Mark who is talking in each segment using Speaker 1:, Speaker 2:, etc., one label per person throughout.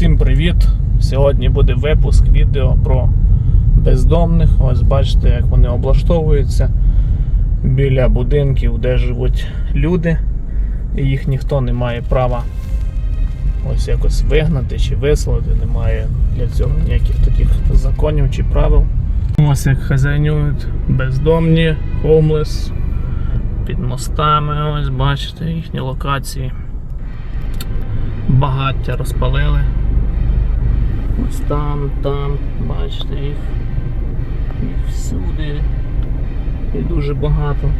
Speaker 1: Всім привіт! Сьогодні буде випуск відео про бездомних. Ось бачите, як вони облаштовуються біля будинків, де живуть люди, і їх ніхто не має права ось якось вигнати чи вислати. Немає для цього ніяких таких законів чи правил. Ось як хазяйнують бездомні, хоумлес під мостами. Ось бачите їхні локації. Багаття розпалили. Ось там, там, бачите їх. Їх всюди. І дуже багато.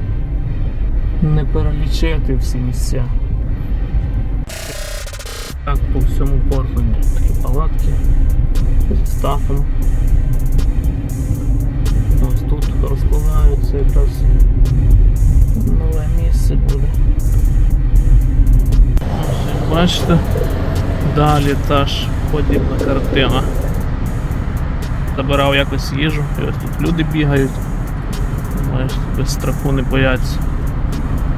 Speaker 1: Не перелічити всі місця. Так, по всьому Портленді такі палатки зі стафом. Ось тут розкладаються якраз нове місце буде. Бачите, далі та ж подібна картина. Забирав якось їжу, і ось тут люди бігають. Бачите, без страху не бояться.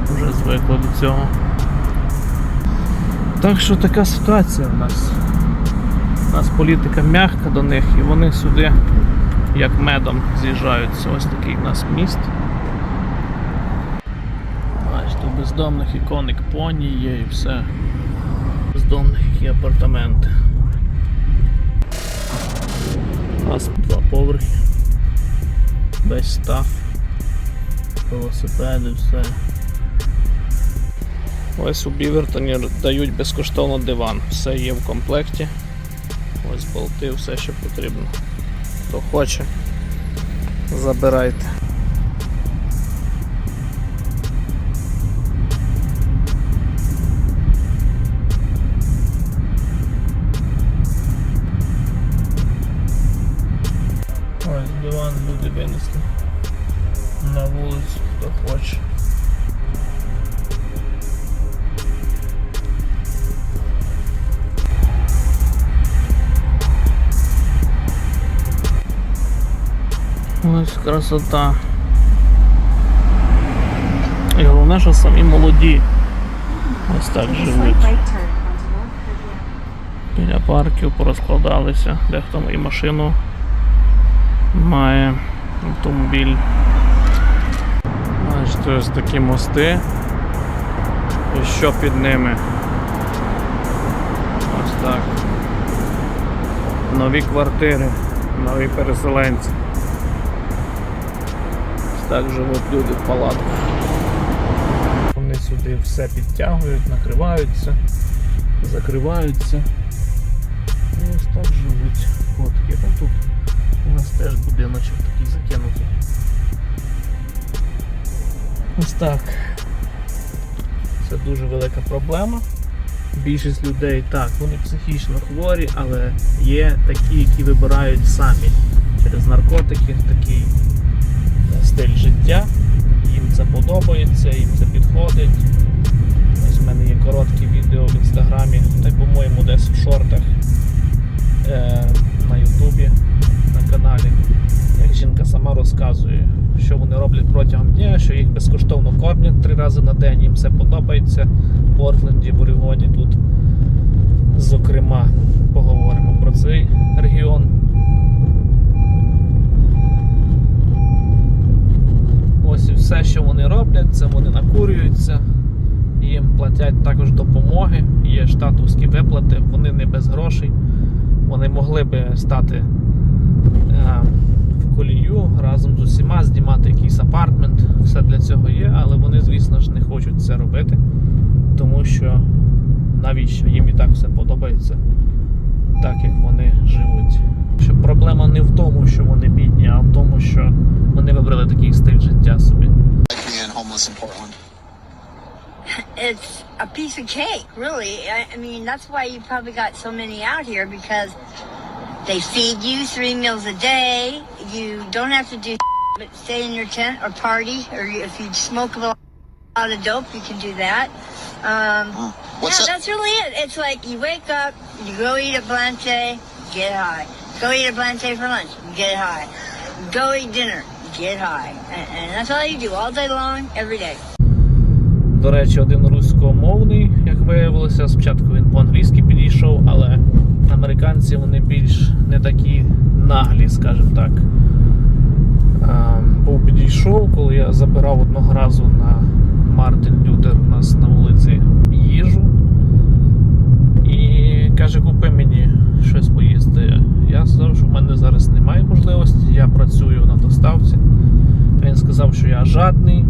Speaker 1: Вже звикли до цього. Так що така ситуація в нас. У нас політика м'яка до них і вони сюди як медом з'їжджаються. Ось такий в нас міст. Бачите, у бездомних і коник поні є і все. Бездомних і апартаменти. У нас два поверхи. Весь став. Велосипеди, все. Ось у Бівертоні дають безкоштовно диван. Все є в комплекті. Ось болти, все, що потрібно. Хто хоче, забирайте. Люди винесли на вулицю, хто хоче. Ось красота. І головне, що самі молоді. Ось так живуть. Біля парків порозкладалися, дехто і машину має автомобіль. Бачите, ось такі мости. І що під ними? Ось так. Нові квартири, нові переселенці. Ось так живуть люди в палатках. Вони сюди все підтягують, накриваються, закриваються. І ось так живуть. От, там тут у нас теж будиночок такий закинутий. Ось так. Це дуже велика проблема. Більшість людей так, вони психічно хворі, але є такі, які вибирають самі через наркотики такий е, стиль життя. Їм це подобається, їм це підходить. Ось в мене є короткі відео в інстаграмі, так по-моєму десь в шортах е, на Ютубі на каналі. Як жінка сама розказує, що вони роблять протягом дня, що їх безкоштовно кормлять три рази на день, їм все подобається в Портленді, в Орегоні тут. Зокрема, поговоримо про цей регіон. Ось і все, що вони роблять, це вони накурюються, їм платять також допомоги, є штатовські виплати, вони не без грошей. Вони могли би стати е, в колію разом з усіма, знімати якийсь апартмент, все для цього є, але вони, звісно ж, не хочуть це робити, тому що навіщо їм і так все подобається, так як вони живуть. Що проблема не в тому, що вони бідні, а в тому, що вони вибрали такий стиль життя собі.
Speaker 2: like being homeless in Portland?
Speaker 3: It's a piece of cake, really. I, I mean, that's why you probably got so many out here because they feed you three meals a day. You don't have to do but stay in your tent or party, or if you smoke a lot of dope, you can do that. Um.
Speaker 2: What's
Speaker 3: yeah,
Speaker 2: that?
Speaker 3: that's really it. It's like you wake up, you go eat a Blanche, get high. Go eat a Blanche for lunch, get high. Go eat dinner, get high. And, and that's all you do all day long, every day.
Speaker 1: До речі, один руськомовний, як виявилося, спочатку він по-англійськи підійшов, але американці вони більш не такі наглі, скажімо так. Був підійшов, коли я забирав одного разу на Мартин Лютер у нас на вулиці їжу. І каже, купи мені щось поїсти. Я сказав, що в мене зараз немає можливості, я працюю на доставці. Він сказав, що я жадний,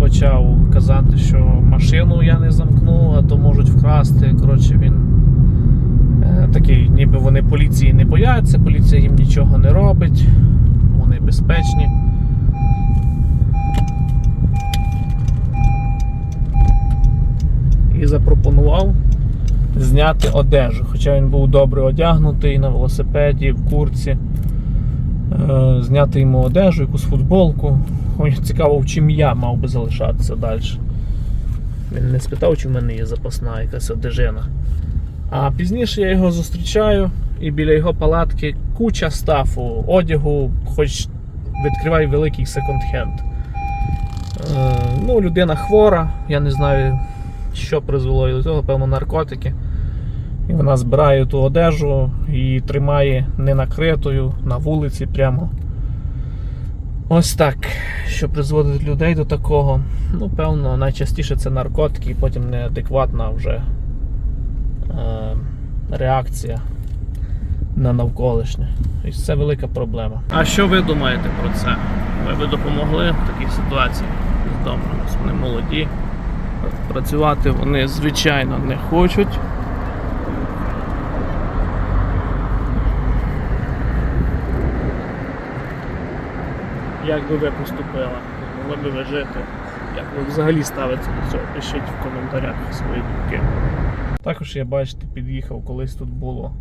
Speaker 1: почав казати, що машину я не замкну, а то можуть вкрасти. Коротше, він е, ніби вони поліції не бояться, поліція їм нічого не робить, вони безпечні. І запропонував зняти одежу. Хоча він був добре одягнутий на велосипеді, в курці. Е, Зняти йому одежу, якусь футболку. Ой, цікаво, в чим я мав би залишатися далі. Він не спитав, чи в мене є запасна якась одежина. А пізніше я його зустрічаю, і біля його палатки куча стафу, одягу, хоч відкривай великий секонд-хенд. Е, ну, людина хвора, я не знаю, що призвело до цього, певно, наркотики. І вона збирає ту одежу і тримає ненакритою на вулиці прямо. Ось так. Що призводить людей до такого. Ну, певно, найчастіше це наркотики, і потім неадекватна вже реакція на навколишнє. І це велика проблема. А що ви думаєте про це? Ви би допомогли в такій ситуації з домом? Вони молоді. Працювати вони, звичайно, не хочуть. Як би ви поступили? Могли би ви жити? Як ви взагалі ставитеся до цього? Пишіть в коментарях свої думки. Також я бачите, під'їхав, колись тут було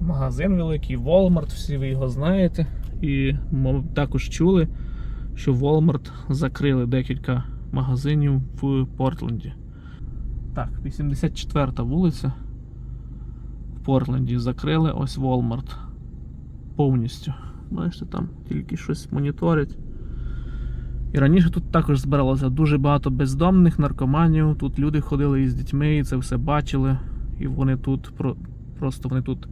Speaker 1: магазин великий, Walmart, всі ви його знаєте. І мов, також чули, що Walmart закрили декілька магазинів в Портленді. Так, 84 вулиця в Портленді закрили ось Walmart повністю. Бачите, там тільки щось моніторять. І раніше тут також збиралося дуже багато бездомних наркоманів. Тут люди ходили із дітьми і це все бачили. І вони тут просто вони тут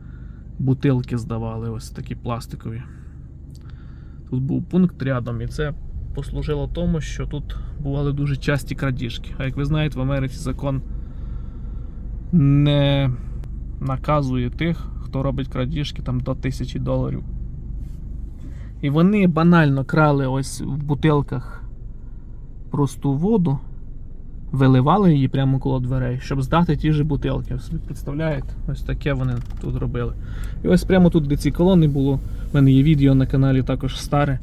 Speaker 1: бутилки здавали, ось такі пластикові. Тут був пункт рядом, і це послужило тому, що тут бували дуже часті крадіжки. А як ви знаєте, в Америці закон не наказує тих, хто робить крадіжки там до тисячі доларів. І вони банально крали ось в бутилках просту воду, виливали її прямо коло дверей, щоб здати ті ж бутилки. Ви представляєте? Ось таке вони тут робили. І ось прямо тут, де ці колони було, в мене є відео на каналі також старе.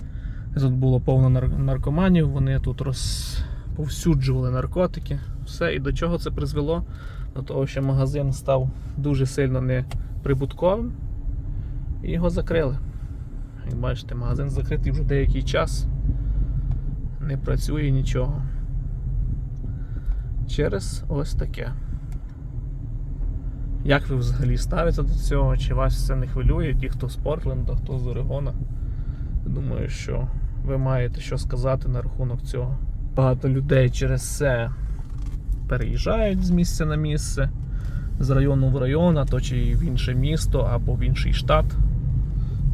Speaker 1: Тут було повно наркоманів, вони тут розповсюджували наркотики. Все, і до чого це призвело? До того, що магазин став дуже сильно неприбутковим, і його закрили. Як бачите, магазин закритий вже деякий час. Не працює нічого. Через ось таке. Як ви взагалі ставитеся до цього? Чи вас це не хвилює? Ті, хто з Портленда, хто з Орегона? Думаю, що ви маєте що сказати на рахунок цього. Багато людей через це переїжджають з місця на місце, з району в район, а то чи в інше місто або в інший штат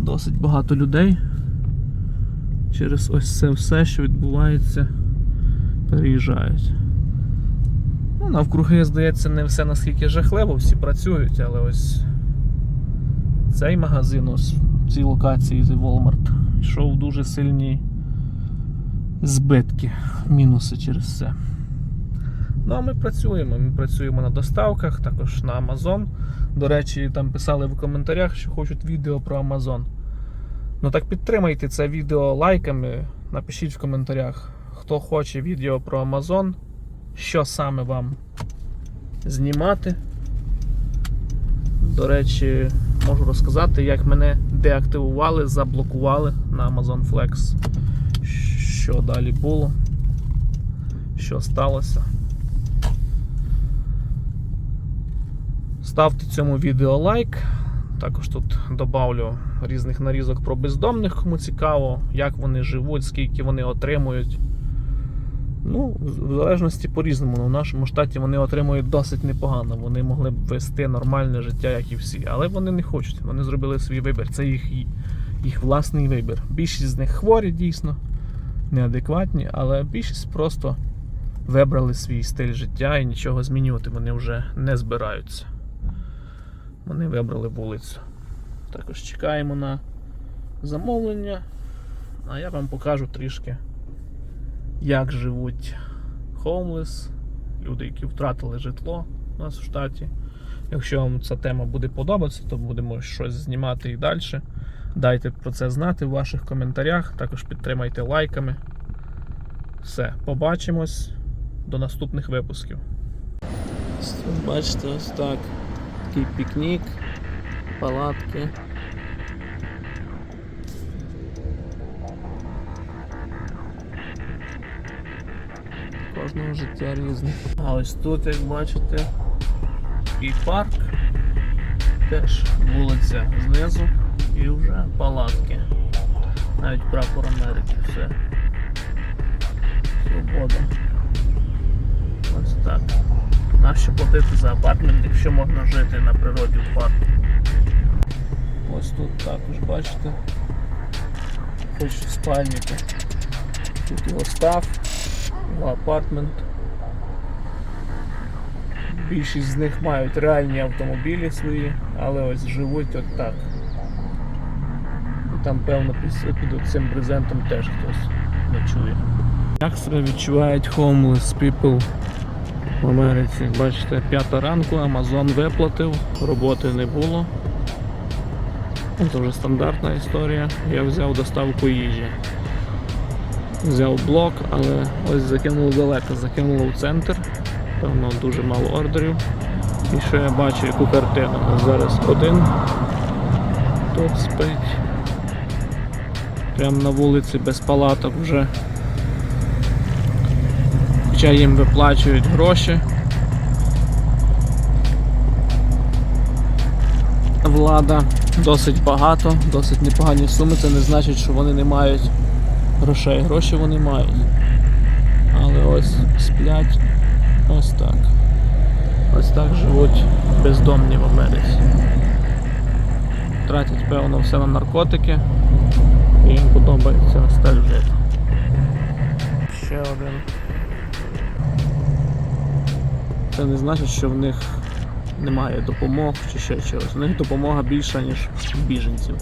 Speaker 1: досить багато людей. Через ось це все, що відбувається, переїжджають. Ну, навкруги, здається, не все наскільки жахливо, всі працюють, але ось цей магазин, ось цій локації з Walmart, йшов дуже сильні збитки, мінуси через це. Ну, а ми працюємо. Ми працюємо на доставках, також на Amazon. До речі, там писали в коментарях, що хочуть відео про Amazon. Ну так підтримайте це відео лайками. Напишіть в коментарях, хто хоче відео про Amazon, що саме вам знімати. До речі, можу розказати, як мене деактивували, заблокували на Amazon Flex. Що далі було, що сталося. Ставте цьому відео лайк. Також тут добавлю різних нарізок про бездомних, кому цікаво, як вони живуть, скільки вони отримують. Ну, в залежності по-різному. Ну, В нашому штаті вони отримують досить непогано. Вони могли б вести нормальне життя, як і всі. Але вони не хочуть. Вони зробили свій вибір. Це їх, їх власний вибір. Більшість з них хворі, дійсно, неадекватні, але більшість просто вибрали свій стиль життя і нічого змінювати вони вже не збираються. Вони вибрали вулицю. Також чекаємо на замовлення. А я вам покажу трішки, як живуть хоумлес, люди, які втратили житло у нас в штаті. Якщо вам ця тема буде подобатися, то будемо щось знімати і далі. Дайте про це знати в ваших коментарях. Також підтримайте лайками. Все, побачимось до наступних випусків. Бачите, ось так. Такий пікнік, палатки. Кожного життя різне. А ось тут, як бачите, і парк, теж вулиця знизу і вже палатки. Навіть прапор Америки, все. Свобода. Ось так. Нащо платити за апартмент, якщо можна жити на природі в парку. Ось тут також бачите. Хоч спальники. Тут його став, апартмент. Більшість з них мають реальні автомобілі свої, але ось живуть от так. І там, певно, під, під цим брезентом теж хтось ночує. Як себе відчувають homeless people в Америці? Бачите, п'ята ранку, Amazon виплатив, роботи не було. Це вже стандартна історія. Я взяв доставку їжі. Взяв блок, але ось закинуло далеко, закинуло в центр. Певно, дуже мало ордерів. І що я бачу, яку картину. Зараз один тут спить. Прямо на вулиці без палаток вже. Хоча їм виплачують гроші. Влада досить багато, досить непогані суми. Це не значить, що вони не мають грошей. Гроші вони мають. Але ось сплять ось так. Ось так живуть бездомні в Америці. Тратять, певно, все на наркотики. І їм подобається стиль жити. Ще один. Це не значить, що в них немає допомог чи ще чогось. У них допомога більша, ніж біженців.